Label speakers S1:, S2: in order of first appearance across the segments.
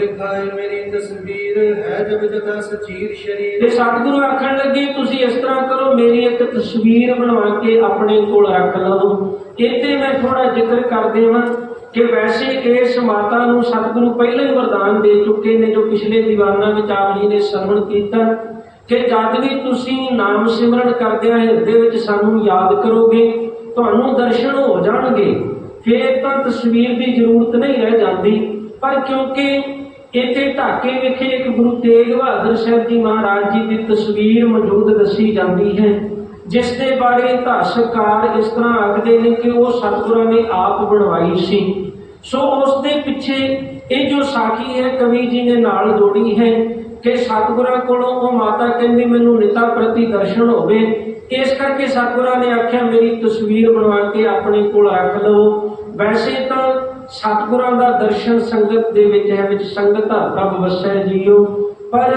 S1: ਲਿਖਾਏ ਮੇਰੀ ਤਸਵੀਰ, ਹੈ ਜਬ ਜਗਾ ਸਚੀਰ ਸ਼ਰੀਰ।
S2: ਤੇ ਸਤਿਗੁਰੂ ਆਖਣ ਲੱਗੇ, ਤੁਸੀਂ ਇਸ ਤਰ੍ਹਾਂ ਕਰੋ, ਮੇਰੀ ਇੱਕ ਤਸਵੀਰ ਬਣਵਾ ਕੇ ਆਪਣੇ ਕੋਲ ਰੱਖ ਲਓ ਇੱਥੇ ਮੈਂ ਥੋੜਾ ਜ਼ਿਕਰ ਕਰ ਦੇਵਾਂ ਕਿ ਵੈਸੇ ਇਸ ਮਾਤਾ ਨੂੰ ਸਤਿਗੁਰੂ ਪਹਿਲਾਂ ਹੀ ਵਰਦਾਨ ਦੇ ਚੁੱਕੇ ਨੇ, ਜੋ ਪਿਛਲੇ ਦੀਵਾਨਾਂ ਵਿੱਚ ਆਪ ਜੀ ਨੇ ਸਰਵਣ ਕੀਤਾ। ਕਿ ਜਦ ਵੀ ਤੁਸੀਂ ਨਾਮ ਸਿਮਰਨ ਕਰਦਿਆਂ ਹਿਰਦੇ ਵਿੱਚ ਸਾਨੂੰ ਯਾਦ ਕਰੋਗੇ, ਤੁਹਾਨੂੰ ਦਰਸ਼ਨ ਹੋ ਜਾਣਗੇ। ਫਿਰ ਤਾਂ ਤਸਵੀਰ ਦੀ ਜ਼ਰੂਰਤ ਨਹੀਂ ਰਹਿ ਜਾਂਦੀ। ਪਰ ਕਿਉਂਕਿ ਇੱਥੇ ਢਾਕੇ ਵਿਖੇ ਇੱਕ ਗੁਰੂ ਤੇਗ ਬਹਾਦਰ ਸਾਹਿਬ ਜੀ ਮਹਾਰਾਜ ਜੀ ਦੀ ਤਸਵੀਰ ਮੌਜੂਦ ਦੱਸੀ ਜਾਂਦੀ ਹੈ, ਜਿਸ ਦੇ ਬਾਰੇ ਧਾਰਸ਼ਕਾਰ ਇਸ ਤਰ੍ਹਾਂ ਆਖਦੇ ਨੇ ਕਿ ਉਹ ਸਤਿਗੁਰਾਂ ਨੇ ਆਪ ਬਣਵਾਈ ਸੀ। ਸੋ ਉਸ ਦੇ ਪਿੱਛੇ ਇਹ ਜੋ ਸਾਖੀ ਹੈ, ਕਵੀ ਜੀ ਨੇ ਨਾਲ ਜੋੜੀ ਹੈ ਕਿ ਸਤਿਗੁਰਾਂ ਕੋਲੋਂ ਉਹ ਮਾਤਾ ਕਹਿੰਦੀ, ਮੈਨੂੰ ਨਿਤਾ ਪ੍ਰਤੀ ਦਰਸ਼ਨ ਹੋਵੇ। ਇਸ ਕਰਕੇ ਸਤਿਗੁਰਾਂ ਨੇ ਆਖਿਆ, ਮੇਰੀ ਤਸਵੀਰ ਬਣਵਾ ਕੇ ਆਪਣੇ ਕੋਲ ਰੱਖ ਲਓ। ਵੈਸੇ ਤਾਂ ਸਤਿਗੁਰਾਂ ਦਾ ਦਰਸ਼ਨ ਸੰਗਤ ਦੇ ਵਿੱਚ ਹੈ, ਵਿੱਚ ਸੰਗਤ ਆ, ਪ੍ਰਭ ਵਸੈ ਜੀਓ। ਪਰ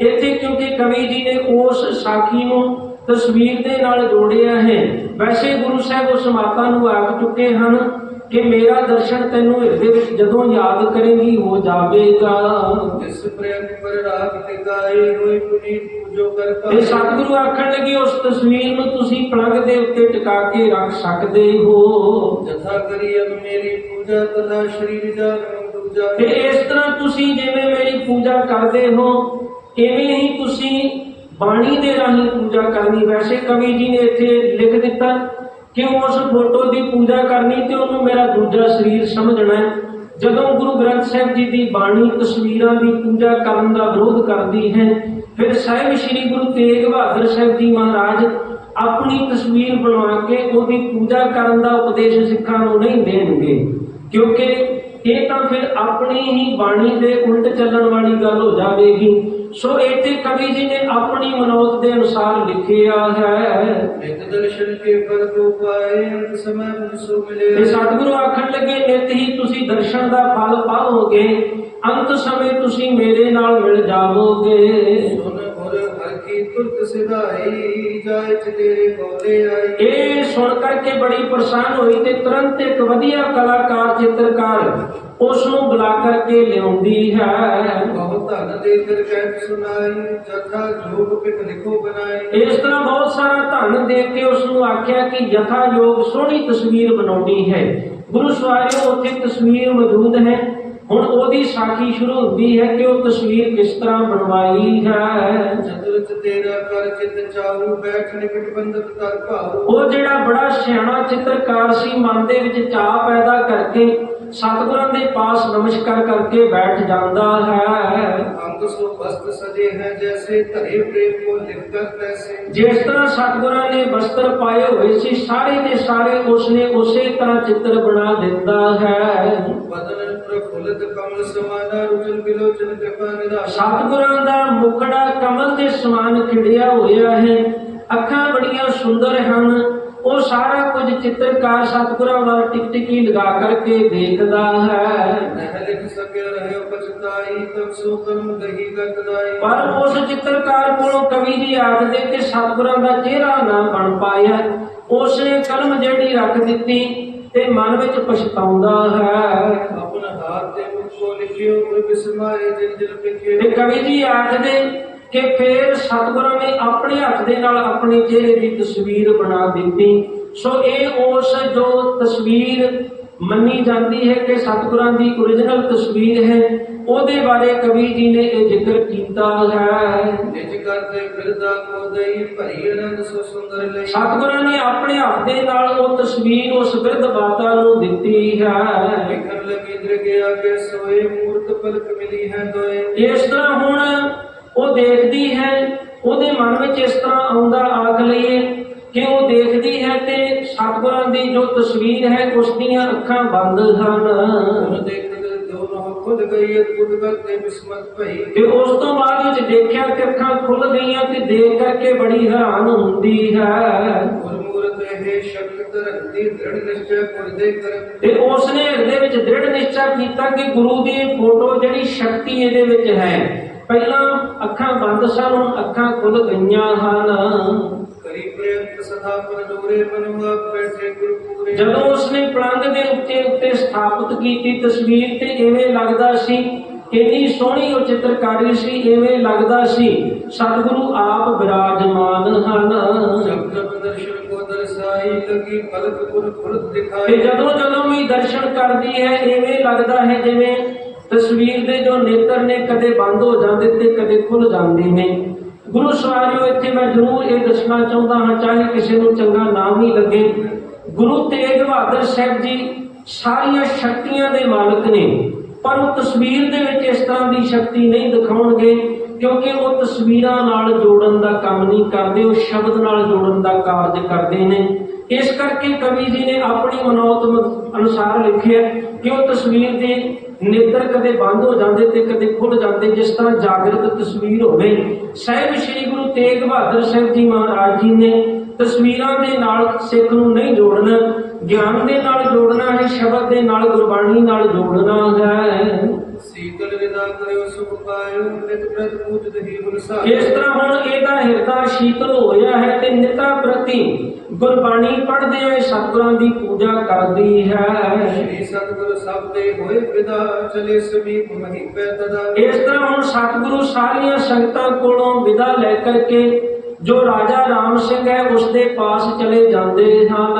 S2: ਇੱਥੇ ਕਿਉਂਕਿ ਕਵੀ ਜੀ ਨੇ ਉਸ ਸਾਖੀ ਨੂੰ ਤਸਵੀਰ ਦੇ ਨਾਲ ਜੋੜਿਆ ਹੈ, ਵੈਸੇ ਗੁਰੂ ਸਾਹਿਬ ਉਸ ਮਾਤਾ ਨੂੰ ਆਖ ਚੁੱਕੇ ਹਨ ਕਿ ਮੇਰਾ ਦਰਸ਼ਨ ਤੈਨੂੰ ਹਿਰਦੇ ਵਿੱਚ ਜਦੋਂ ਯਾਦ ਕਰੇਗੀ, ਹੋ ਜਾਵੇਗਾ।
S1: ਜਿਸ ਪ੍ਰੇਮ ਪਰ ਰਾਗ ਟਿਕਾਏ ਹੋਏ ਪੁਨੀਤ ਪੂਜੋ ਕਰ
S2: ਤੇ
S1: ਪਾਏ
S2: ਸਤਿਗੁਰੂ ਆਖਣ ਲੱਗੇ ਉਸ ਤਸਵੀਰ ਨੂੰ ਤੁਸੀਂ ਪਲੰਗ ਦੇ ਉੱਤੇ ਟਿਕਾ ਕੇ ਰੱਖ ਸਕਦੇ ਹੋ।
S1: ਜਥਾ ਕਰੀ ਅਬ ਮੇਰੀ ਪੂਜਾ ਤਥਾ ਸ਼ਰੀਰ ਜਾਨ ਦੂਜਾ
S2: ਤੇ ਇਸ ਤਰ੍ਹਾਂ ਤੁਸੀਂ ਜਿਵੇਂ ਮੇਰੀ ਪੂਜਾ ਕਰਦੇ ਹੋ ਇਵੇਂ ਹੀ ਤੁਸੀਂ ਬਾਣੀ ਦੇ ਰਾਹੀਂ ਪੂਜਾ ਕਰਨੀ। ਵੈਸੇ ਕਵੀ ਜੀ ਨੇ ਇੱਥੇ ਲਿਖ ਦਿੱਤਾ ਕਿ ਉਸ ਫੋਟੋ ਦੀ ਪੂਜਾ ਕਰਨੀ ਤੇ ਉਹਨੂੰ ਮੇਰਾ ਦੂਜਾ ਸਰੀਰ ਸਮਝਣਾ ਹੈ। ਜਦੋਂ ਗੁਰੂ ਗ੍ਰੰਥ ਸਾਹਿਬ ਜੀ ਦੀ ਬਾਣੀ ਤਸਵੀਰਾਂ ਦੀ ਪੂਜਾ ਕਰਨ ਦਾ ਵਿਰੋਧ ਕਰਦੀ ਹੈ ਫਿਰ ਸਾਹਿਬ ਸ੍ਰੀ ਗੁਰੂ ਤੇਗ ਬਹਾਦਰ ਸਾਹਿਬ ਜੀ ਮਹਾਰਾਜ ਆਪਣੀ ਤਸਵੀਰ ਬਣਾ ਕੇ ਉਹਦੀ ਪੂਜਾ ਕਰਨ ਦਾ ਉਪਦੇਸ਼ ਸਿੱਖਾਂ ਨੂੰ ਨਹੀਂ ਦੇਣਗੇ। ਕਿਉਂਕਿ ਇਹ ਤਾਂ ਫਿਰ ਆਪਣੀ ਹੀ ਬਾਣੀ ਦੇ ਉਲਟ ਚੱਲਣ ਵਾਲੀ ਗੱਲ ਹੋ ਜਾਵੇਗੀ। ਸੋ ਇੱਥੇ ਕਵੀ ਜੀ ਨੇ ਆਪਣੀ ਮਨੋਤ ਦੇ ਅਨੁਸਾਰ ਲਿਖਿਆ ਹੈ।
S1: ਨਿਤ ਦਰਸ਼ਨ ਕੇ ਕੋ ਪਾਏ ਅੰਤ ਸਮੈ ਮੁਝ ਸੋ ਮਿਲੇ।
S2: ਤੇ ਸਤਿਗੁਰੂ ਆਖਣ ਲੱਗੇ ਨਿਤ ਹੀ ਤੁਸੀਂ ਦਰਸ਼ਨ ਦਾ ਫਲ ਪਾਓਗੇ ਅੰਤ ਸਮੇਂ ਤੁਸੀਂ ਮੇਰੇ ਨਾਲ ਮਿਲ ਜਾਵੋਗੇ।
S1: ਕੀ ਤੁਰਤ ਸਿਧਾਈ ਜਾਇ ਚ ਤੇਰੇ ਕੋਲੇ ਆਈ।
S2: ਇਹ ਸੁਣ ਕਰਕੇ ਬੜੀ ਪਰੇਸ਼ਾਨ ਹੋਈ ਤੇ ਤੁਰੰਤ ਇੱਕ ਵਧੀਆ ਕਲਾਕਾਰ ਚਿੱਤਰਕਾਰ ਉਸ ਨੂੰ ਬੁਲਾ ਕਰਕੇ ਲਿਆਉਂਦੀ ਹੈ।
S1: ਬਹੁਤ ਧਨ ਦੇ ਕਰ ਕਹਿ ਸੁਨਾਈ ਜਥਾ ਜੋਗ ਪਿਤ ਲਿਖੋ ਬਣਾਏ
S2: ਇਸ ਤਰ੍ਹਾਂ ਬਹੁਤ ਸਾਰਾ ਧਨ ਦੇ ਕੇ ਉਸ ਨੂੰ ਆਖਿਆ ਕਿ ਯਥਾ ਯੋਗ ਸੋਹਣੀ ਤਸਵੀਰ ਬਣਾਉਣੀ ਹੈ। ਗੁਰੂ ਸਵਾਰਿਓ ਉੱਥੇ ਤਸਵੀਰ ਮੌਜੂਦ ਹੈ। ਹੁਣ ਉਹਦੀ ਸਾਖੀ ਸ਼ੁਰੂ ਹੁੰਦੀ ਹੈ ਕਿ ਉਹ ਤਸਵੀਰ ਕਿਸ ਤਰ੍ਹਾਂ ਬਣਵਾਈ ਹੈ?
S1: ਚਤੁਰਤ ਤੇਰਾ ਕਰ ਚਿਤ ਚਾਉ ਬੈਠ ਨਿਕਟ ਬੰਦਕ ਕਰ ਭਾਉ
S2: ਉਹ ਜਿਹੜਾ ਬੜਾ ਸਿਆਣਾ ਚਿੱਤਰਕਾਰ ਸੀ ਮਨ ਦੇ ਵਿੱਚ ਚਾਹ ਪੈਦਾ ਕਰਕੇ ਸਤਿਗੁਰਾਂ ਦੇ ਪਾਸ ਨਮਸਕਾਰ ਕਰਕੇ ਬੈਠ ਜਾਂਦਾ ਹੈ।
S1: ਅੰਗ ਸੋ ਵਸਤ ਸਜੇ ਹੈ ਜੈਸੇ ਧਰੇ ਪ੍ਰੇਮ ਕੋ ਲਿਖ ਕਰ ਤੈਸੇ
S2: ਜਿਸ ਤਰ੍ਹਾਂ ਸਤਿਗੁਰਾਂ ਨੇ ਵਸਤਰ ਪਾਏ ਹੋਏ ਸੀ ਸਾਰੇ ਦੇ ਸਾਰੇ ਉਸਨੇ ਉਸੇ ਤਰ੍ਹਾਂ ਚਿੱਤਰ ਬਣਾ ਦਿੱਤਾ ਹੈ।
S1: ਬਦਨ ਪ੍ਰਫੁੱਲਤ ਕਮਲ ਸਮਾਨਾ ਰੁਜਨ ਬਿਲੋਚਨ ਕਿਰਪਾ ਨਿਦਾ
S2: ਸਤਿਗੁਰਾਂ ਦਾ ਮੁਖੜਾ ਕਮਲ ਦੇ ਸਮਾਨ ਖਿੜਿਆ ਹੋਇਆ ਹੈ। ਅੱਖਾਂ ਬੜੀਆਂ ਸੁੰਦਰ ਹਨ ਉਹ ਸਾਰਾ ਕੁਝ ਚਿੱਤਰਕਾਰ ਸਤਿਗੁਰਾਂ ਵੱਲ ਟਿਕਟਿਕੀ ਲਗਾ ਕਰਕੇ ਦੇਖਦਾ ਹੈ।
S1: ਸਕਿਆ ਪਛਤਾਈ ਤਬ ਸੋ ਕਰਮ
S2: ਪਰ ਉਸ ਚਿੱਤਰਕਾਰ ਕੋਲੋਂ ਕਵੀ ਜੀ ਆਖਦੇ ਕਿ ਸਤਿਗੁਰਾਂ ਦਾ ਚਿਹਰਾ ਨਾ ਬਣ ਪਾਇਆ। ਉਸਨੇ ਕਲਮ ਜਿਹੜੀ ਰੱਖ ਦਿੱਤੀ ਤੇ ਮਨ ਵਿੱਚ ਪਛਤਾਉਂਦਾ ਹੈ।
S1: ਆਪਣਾ ਹਾਥ ਤੇ ਮੁਖ ਕੋ ਲਿਖਿਓ ਬਿਸਮਾਏ
S2: ਤੇ
S1: ਲਿਖਿਓ
S2: ਕਵੀ ਜੀ ਆਖਦੇ ਕਿ ਫਿਰ ਸਤਿਗੁਰਾਂ ਨੇ ਆਪਣੇ ਹੱਥ ਦੇ ਨਾਲ ਆਪਣੇ ਚਿਹਰੇ ਦੀ ਤਸਵੀਰ ਬਣਾ ਦਿੱਤੀ। ਸੋ ਇਹ ਉਸ ਜੋ ਤਸਵੀਰ ਮੰਨੀ ਜਾਂਦੀ ਹੈ ਕਿ ਸਤਿਗੁਰਾਂ ਦੀ origignal ਤਸਵੀਰ ਹੈ ਉਹਦੇ ਬਾਰੇ ਕਵੀ ਜੀ ਨੇ ਇਹ ਜ਼ਿਕਰ ਕੀਤਾ ਹੈ।
S1: ਨਿਜ ਕਰਦੇ ਫਿਰਦਾ ਕੋ ਦਈ ਭਰੀ ਅਨੰਦ ਸੋ ਸੁੰਦਰ ਲਈ
S2: ਸਤਿਗੁਰਾਂ ਨੇ ਆਪਣੇ ਹੱਥ ਦੇ ਨਾਲ ਉਹ ਤਸਵੀਰ ਉਸ ਬਿਰਧ ਮਾਤਾ ਨੂੰ ਦਿੱਤੀ ਹੈ।
S1: ਲਿਖਣ ਲਗੀ ਦ੍ਰਿਗ ਆਗੇ ਸੋਏ ਮੂਰਤ ਪਲਕ ਮਿਲੀ ਹੈ ਦੋਏ।
S2: ਇਸ ਤਰ੍ਹਾਂ ਹੁਣ ਉਹ ਦੇਖਦੀ ਹੈ ਉਹਦੇ ਮਨ ਵਿੱਚ ਇਸ ਤਰ੍ਹਾਂ ਆਉਂਦਾ ਆਖ ਲਈਏ ਕਿ ਉਹ ਦੇਖਦੀ ਹੈ ਤੇ ਸਤਿਗੁਰਾਂ ਦੀ ਜੋ ਤਸਵੀਰ ਹੈ ਉਸ ਦੀਆਂ ਅੱਖਾਂ ਬੰਦ ਹਨ।
S1: ਹੁਣ ਦੇਖ ਦੋਨੋਂ ਖੁਦ ਗਈ ਅਦਭੁਤ ਕਰਤੇ ਬਿਸਮਤ ਭਈ।
S2: ਤੇ ਉਸ ਤੋਂ ਬਾਅਦ ਵਿੱਚ ਦੇਖਿਆ ਕਿ ਅੱਖਾਂ ਖੁੱਲ ਗਈਆਂ ਤੇ ਦੇਖ ਕਰਕੇ ਬੜੀ ਹੈਰਾਨ ਹੁੰਦੀ ਹੈ।
S1: ਗੁਰ ਮੂਰਤ ਹੈ ਸ਼ਕਤ ਧਰਤੀ ਦ੍ਰਿੜ ਨਿਸ਼ਚੈ ਪੁਰਦੇ ਕਰ।
S2: ਤੇ ਉਸ ਨੇ ਹਿਰਦੇ ਵਿੱਚ ਦ੍ਰਿੜ ਨਿਸ਼ਚਾ ਕੀਤਾ ਕਿ ਗੁਰੂ ਦੀ ਫੋਟੋ ਜਿਹੜੀ ਸ਼ਕਤੀ ਇਹਦੇ ਵਿੱਚ ਹੈ। ਪਹਿਲਾਂ ਅੱਖਾਂ ਬੰਦ ਸਨ ਹੁਣ ਅੱਖਾਂ ਖੁੱਲ ਗਈਆਂ ਹਨ।
S1: ਕਰੀ ਪ੍ਰੇਮ ਸਦਾ ਪਰ ਡੋਰੇ ਮਨੁਆ ਬੈਠੇ ਗੁਰੂ ਪੂਰੇ।
S2: ਜਦੋਂ ਉਸਨੇ ਪਲੰਗ ਦੇ ਉੱਤੇ ਉੱਤੇ ਸਥਾਪਿਤ ਕੀਤੀ ਤਸਵੀਰ ਤੇ ਇਵੇਂ ਲੱਗਦਾ ਸੀ ਇੰਨੀ ਸੋਹਣੀ ਉਹ ਚਿੱਤਰਕਾਰੀ ਸੀ ਐਵੇਂ ਲੱਗਦਾ ਸੀ ਸਤਿਗੁਰੂ ਆਪ ਬਿਰਾਜਮਾਨ ਹਨ।
S1: ਜਬ ਜਬ ਦਰਸ਼ਨ ਕੋ ਦਰਸਾਈ ਲਗੀ ਪਲਕ ਪੁਰ ਫੁਰਤ
S2: ਤੇ
S1: ਦਿਖਾਈ।
S2: ਜਦੋਂ ਜਦੋਂ ਵੀ ਦਰਸ਼ਨ ਕਰਦੀ ਹੈ ਐਵੇਂ ਲੱਗਦਾ ਹੈ ਜਿਵੇਂ ਤਸਵੀਰ ਦੇ ਜੋ ਨੇਤਰ ਨੇ ਕਦੇ ਬੰਦ ਹੋ ਜਾਂਦੇ ਤੇ ਕਦੇ ਖੁੱਲ ਜਾਂਦੇ ਨੇ। ਗੁਰੂ ਸਵਾਰਿਓ, ਇੱਥੇ ਮੈਂ ਜ਼ਰੂਰ ਇਹ ਦੱਸਣਾ ਚਾਹੁੰਦਾ ਹਾਂ, ਚਾਹੇ ਕਿਸੇ ਨੂੰ ਚੰਗਾ ਨਾਮ ਨਹੀਂ ਲੱਗੇ, ਗੁਰੂ ਤੇਗ ਬਹਾਦਰ ਸਾਹਿਬ ਜੀ ਸਾਰੀਆਂ ਸ਼ਕਤੀਆਂ ਦੇ ਮਾਲਕ ਨੇ, ਪਰ ਉਹ ਤਸਵੀਰ ਦੇ ਵਿੱਚ ਇਸ ਤਰ੍ਹਾਂ ਦੀ ਸ਼ਕਤੀ ਨਹੀਂ ਦਿਖਾਉਣਗੇ ਕਿਉਂਕਿ ਉਹ ਤਸਵੀਰਾਂ ਨਾਲ ਜੋੜਨ ਦਾ ਕੰਮ ਨਹੀਂ ਕਰਦੇ, ਉਹ ਸ਼ਬਦ ਨਾਲ ਜੋੜਨ ਦਾ ਕਾਰਜ ਕਰਦੇ ਨੇ। ਇਸ ਕਰਕੇ ਕਵੀ ਜੀ ਨੇ ਆਪਣੀ ਮਨੋਤ ਅਨੁਸਾਰ ਲਿਖਿਆ ਕਿ ਉਹ ਤਸਵੀਰ ਦੇ ਨੇਤਰ ਕਦੇ ਬੰਦ ਹੋ ਜਾਂਦੇ ਤੇ ਕਦੇ ਖੁੱਲ ਜਾਂਦੇ, ਜਿਸ ਤਰ੍ਹਾਂ ਜਾਗਰਤ ਤਸਵੀਰ ਹੋਵੇ। ਸਾਹਿਬ ਸ੍ਰੀ ਗੁਰੂ ਤੇਗ ਬਹਾਦਰ ਸਿੰਘ ਜੀ ਮਹਾਰਾਜ ਜੀ ਨੇ ਤਸਵੀਰਾਂ ਦੇ ਨਾਲ ਸਿੱਖ ਨੂੰ ਨਹੀਂ ਜੋੜਨਾ, ਗਿਆਨ ਦੇ ਨਾਲ ਜੋੜਨਾ ਹੈ, ਸ਼ਬਦ ਦੇ ਨਾਲ ਗੁਰਬਾਣੀ ਨਾਲ ਜੋੜਨਾ ਹੈ।
S1: ਵਿਦਾ ਕਰਿਓ ਸੁਖ ਪਾਇਓ ਨਿਤ ਪ੍ਰਤ ਪੂਜਤ ਹੀ ਗੁਰਸਾ
S2: ਇਸ ਤਰ੍ਹਾਂ ਹੁਣ ਇਹਦਾ ਹਿਰਦਾ ਸ਼ੀਤਲ ਹੋਇਆ ਹੈ ਤੇ ਨਿਤਾ ਪ੍ਰਤੀ ਗੁਰਬਾਣੀ ਪੜ੍ਹਦੇ ਹੋਏ ਸਤਿਗੁਰਾਂ ਦੀ ਪੂਜਾ ਕਰਦੀ ਹੈ।
S1: ਸ਼੍ਰੀ ਸਤਿਗੁਰ ਸਭ ਦੇ ਹੋਏ ਵਿਦਾ ਚਲੇ ਸਮੀਪ ਮਹੀ ਪੈ ਤਦਾ।
S2: ਇਸ ਤਰ੍ਹਾਂ ਹੁਣ ਸਤਿਗੁਰੂ ਸਾਰੀਆਂ ਸੰਗਤਾਂ ਕੋਲੋਂ ਵਿਦਾ ਲੈ ਕਰਕੇ ਜੋ ਰਾਜਾ ਰਾਮ ਸਿੰਘ ਹੈ ਉਸ ਦੇ ਪਾਸ ਚਲੇ ਜਾਂਦੇ ਹਨ।